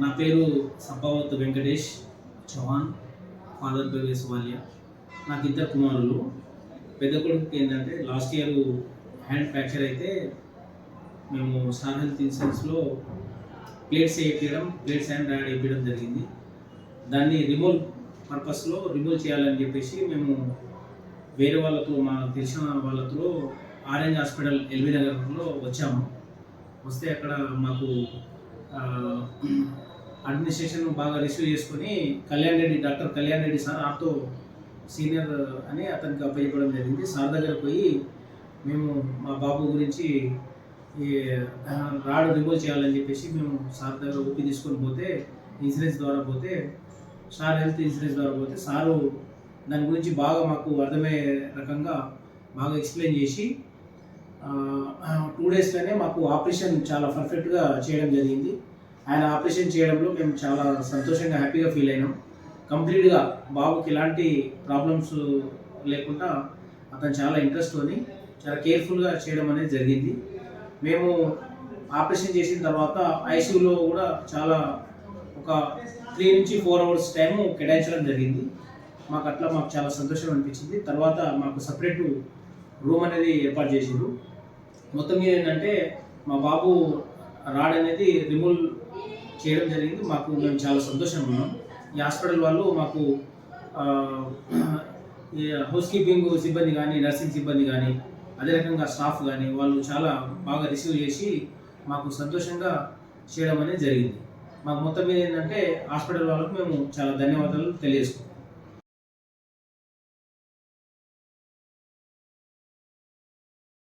నా పేరు సబ్బావత్ వెంకటేష్ చౌహాన్ ఫాదర్ పేరు యశ్వాల్య. నాకు ఇద్దరు కుమారులు. పెద్ద కొడుకు ఏంటంటే లాస్ట్ ఇయర్ హ్యాండ్ ఫ్రాక్చర్ అయితే మేము స్టార్ హెల్త్ ఇన్సూరెన్స్లో ప్లేట్స్ వేయించడం ప్లేట్స్ హ్యాండ్ యాడ్ వేయించడం జరిగింది. దాన్ని రిమూవ్ పర్పస్లో రిమూవ్ చేయాలని చెప్పేసి మేము వేరే వాళ్ళతో మా తెలిసిన వాళ్ళతో ఆరెంజ్ హాస్పిటల్ ఎల్బీ నగర్లో వచ్చాము. వస్తే అక్కడ మాకు అడ్మినిస్ట్రేషన్ బాగా రిసీవ్ చేసుకుని కళ్యాణ్ రెడ్డి డాక్టర్ కళ్యాణ్ రెడ్డి సార్ నాతో సీనియర్ అని అతనికి అప్పచెప్పడం జరిగింది. సార్ దగ్గర పోయి మేము మా బాబు గురించి ఈ రాడ్ రిమూవ్ చేయాలని చెప్పేసి మేము సార్ దగ్గర ఓపీ తీసుకొని పోతే ఇన్సూరెన్స్ ద్వారా పోతే సార్ హెల్త్ ఇన్సూరెన్స్ ద్వారా పోతే సారు దాని గురించి బాగా మాకు అర్థమయ్యే రకంగా బాగా ఎక్స్ప్లెయిన్ చేసి టూ డేస్లోనే మాకు ఆపరేషన్ చాలా పర్ఫెక్ట్గా చేయడం జరిగింది. ఆయన ఆపరేషన్ చేయడంలో మేము చాలా సంతోషంగా హ్యాపీగా ఫీల్ అయినాం. కంప్లీట్గా బాబుకి ఎలాంటి ప్రాబ్లమ్స్ లేకుండా అతను చాలా ఇంట్రెస్ట్తోని చాలా కేర్ఫుల్గా చేయడం అనేది జరిగింది. మేము ఆపరేషన్ చేసిన తర్వాత ఐసీయూలో కూడా చాలా ఒక త్రీ నుంచి ఫోర్ అవర్స్ టైము కేటాయించడం జరిగింది. మాకు అట్లా మాకు చాలా సంతోషం అనిపించింది. తర్వాత మాకు సపరేట్ రూమ్ అనేది ఏర్పాటు చేసిండ్రు. మొత్తం మీద ఏంటంటే మా బాబు రాడ్ అనేది రిమూవ్ చేయడం జరిగింది. మాకు మేము చాలా సంతోషంగా ఉన్నాం. ఈ హాస్పిటల్ వాళ్ళు మాకు ఈ హౌస్ కీపింగ్ సిబ్బంది కానీ నర్సింగ్ సిబ్బంది కానీ అదే రకంగా స్టాఫ్ కానీ వాళ్ళు చాలా బాగా రిసీవ్ చేసి మాకు సంతోషంగా చేయడం అనేది జరిగింది. మాకు మొత్తం మీద ఏంటంటే హాస్పిటల్ వాళ్ళకు మేము చాలా ధన్యవాదాలు తెలియజేసుకున్నాం